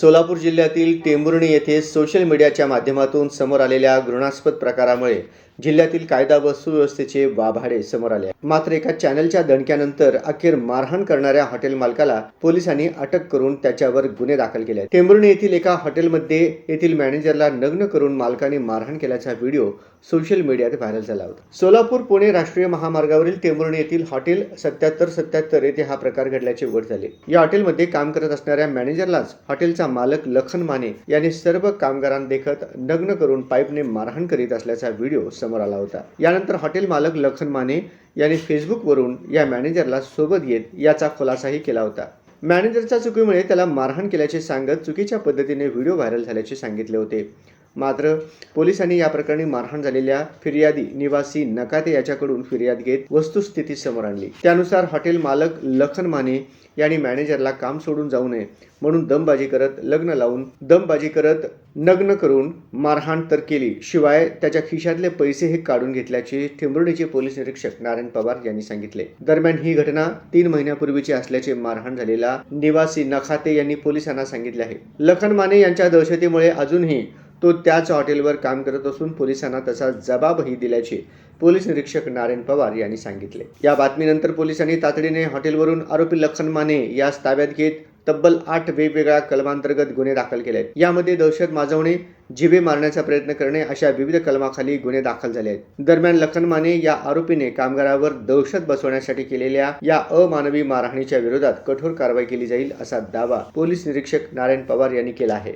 सोलापूर जिल्ह्यातील टेंभुर्णी येथे सोशल मीडियाच्या माध्यमातून समोर आलेल्या घृणास्पद प्रकारामुळे जिल्ह्यातील कायदा व सुव्यवस्थेचे वाभाडे समोर आले मात्र एका चॅनलच्या दणक्यानंतर अखेर मारहाण करणाऱ्या हॉटेल मालकाला पोलिसांनी अटक करून त्याच्यावर गुन्हे दाखल केले आहेत. टेंभुर्णी येथील एका हॉटेलमध्ये येथील मॅनेजरला नग्न करून मालकाने मारहाण केल्याचा व्हिडिओ सोशल मीडियात व्हायरल झाला होता. सोलापूर पुणे राष्ट्रीय महामार्गावरील टेंभुर्णी येथील हॉटेल सत्याहत्तर सत्याहत्तर येथे हा प्रकार घडल्याचे उघड झाले. या हॉटेलमध्ये काम करत असणाऱ्या मॅनेजरलाच हॉटेलचा मालक लखन माने यांनी सर्व कामगारांदेखत नग्न करून पाईपने मारहाण करीत असल्याचा व्हिडिओ समोर आला होता. यानंतर हॉटेल मालक लखन माने यांनी फेसबुकवरून या मॅनेजरला सोबत येत याचा खुलासाही केला होता. मॅनेजरच्या चुकीमुळे त्याला मारहाण केल्याचे सांगत चुकीच्या पद्धतीने व्हिडिओ व्हायरल झाल्याचे सांगितले होते. मात्र पोलिसांनी या प्रकरणी मारहाण झालेल्या फिर्यादी निवासी नकाते याच्याकडून फिर्याद घेत वस्तुस्थिती समोर आणली. त्यानुसार हॉटेल मालक लखन माने यांनी मॅनेजरला काम सोडून जाऊ नये म्हणून दमबाजी करत लग्न लावून दमबाजी करत नग्न करून मारहाण तर केली. शिवाय त्याच्या खिशातले पैसे हे काढून घेतल्याचे टेंभुर्णीचे पोलीस निरीक्षक नारायण पवार यांनी सांगितले. दरम्यान ही घटना तीन महिन्यापूर्वीची असल्याचे मारहाण झालेला निवासी नखाते यांनी पोलिसांना सांगितले आहे. लखन माने यांच्या दहशतीमुळे अजूनही तो त्याच हॉटेलवर काम करत असून पोलिसांना तसा जबाबही दिल्याचे पोलीस निरीक्षक नारायण पवार यांनी सांगितले. या बातमीनंतर पोलिसांनी तातडीने हॉटेलवरून आरोपी लखन माने यास ताब्यात घेत तब्बल आठ वेगवेगळ्या कलमांतर्गत गुन्हे दाखल केले आहेत यामध्ये दहशत माजवणे जिवे मारण्याचा प्रयत्न करणे अशा विविध कलमाखाली गुन्हे दाखल झाले आहेत. दरम्यान लखन माने या आरोपीने कामगारावर दहशत बसवण्यासाठी केलेल्या या अमानवी मारहाणीच्या विरोधात कठोर कारवाई केली जाईल असा दावा पोलीस निरीक्षक नारायण पवार यांनी केला आहे.